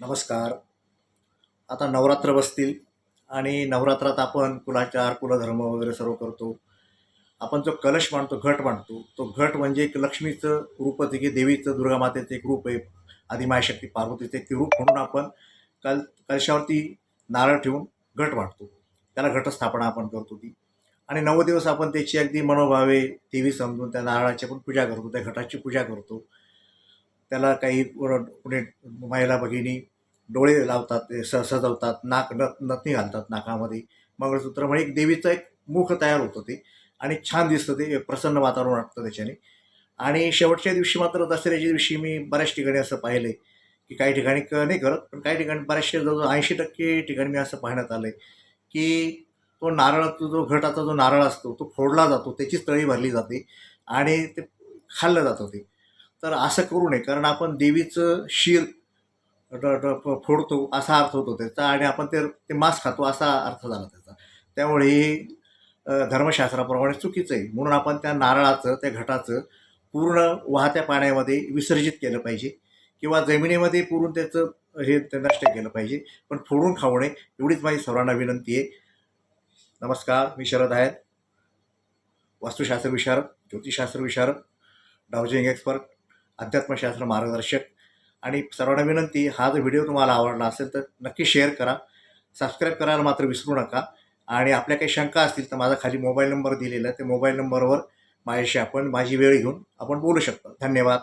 नमस्कार. आता नवरात्र बसतील आणि नवरात्रात आपण कुलाचार कुलधर्म वगैरे सर्व करतो. आपण जो कलश मांडतो घट मांडतो तो घट म्हणजे एक लक्ष्मीचं रूप आहे की देवीचं दुर्गा मातेचं एक रूप आहे. आदिमायशक्ती पार्वतीचं एक रूप म्हणून आपण कल कलशावरती नारळ ठेवून घट मांडतो. त्याला घटस्थापना आपण करतो ती. आणि नऊ दिवस आपण त्याची अगदी मनोभावे देवी समजून त्या नारळाची पण पूजा करतो त्या घटाची पूजा करतो. त्याला काही कुणी महिला भगिनी डोळे लावतात ते स सजवतात नाक नत नथनी घालतात नाकामध्ये. मंगळसूत्र म्हणजे एक देवीचं एक मुख तयार होतं ते. आणि छान दिसतं ते प्रसन्न वातावरण वाटतं त्याच्याने. आणि शेवटच्या दिवशी मात्र दसऱ्याच्या दिवशी मी बऱ्याच ठिकाणी असं पाहिले की काही ठिकाणी क नाही करत पण काही ठिकाणी बऱ्याचशे जवळजवळ ऐंशी टक्के ठिकाणी मी असं पाहण्यात आलं आहे की तो नारळ जो घटाचा जो नारळ असतो तो फोडला जातो त्याचीच तळी भरली जाते आणि ते खाल्लं जातं ते. तर असं करू नये कारण आपण देवीचं शिर ड ड फोडतो असा अर्थ होतो त्याचा आणि आपण ते ते मांस खातो असा अर्थ झाला त्याचा. त्यामुळे हे धर्मशास्त्राप्रमाणे चुकीचं आहे. म्हणून आपण त्या नारळाचं त्या घटाचं पूर्ण वाहत्या पाण्यामध्ये विसर्जित केलं पाहिजे किंवा जमिनीमध्ये पुरून त्याचं हे ते नष्ट केलं पाहिजे पण फोडून खाऊ नये एवढीच माझी सर्वांना विनंती आहे. नमस्कार मी शरद आहेत. वास्तुशास्त्र विशारद ज्योतिषशास्त्र विशारद डावजिंग एक्सपर्ट. अध्यात्मशास्त्र मार्गदर्शक. आणि सर्वांना विनंती हा जर व्हिडिओ तुम्हाला आवडला असेल तर नक्की शेअर करा. सबस्क्राईब करायला मात्र विसरू नका. आणि आपल्या काही शंका असतील तर माझा खाली मोबाईल नंबर दिलेला आहे. त्या मोबाईल नंबरवर माझ्याशी आपण माझी वेळ घेऊन आपण बोलू शकतो. धन्यवाद.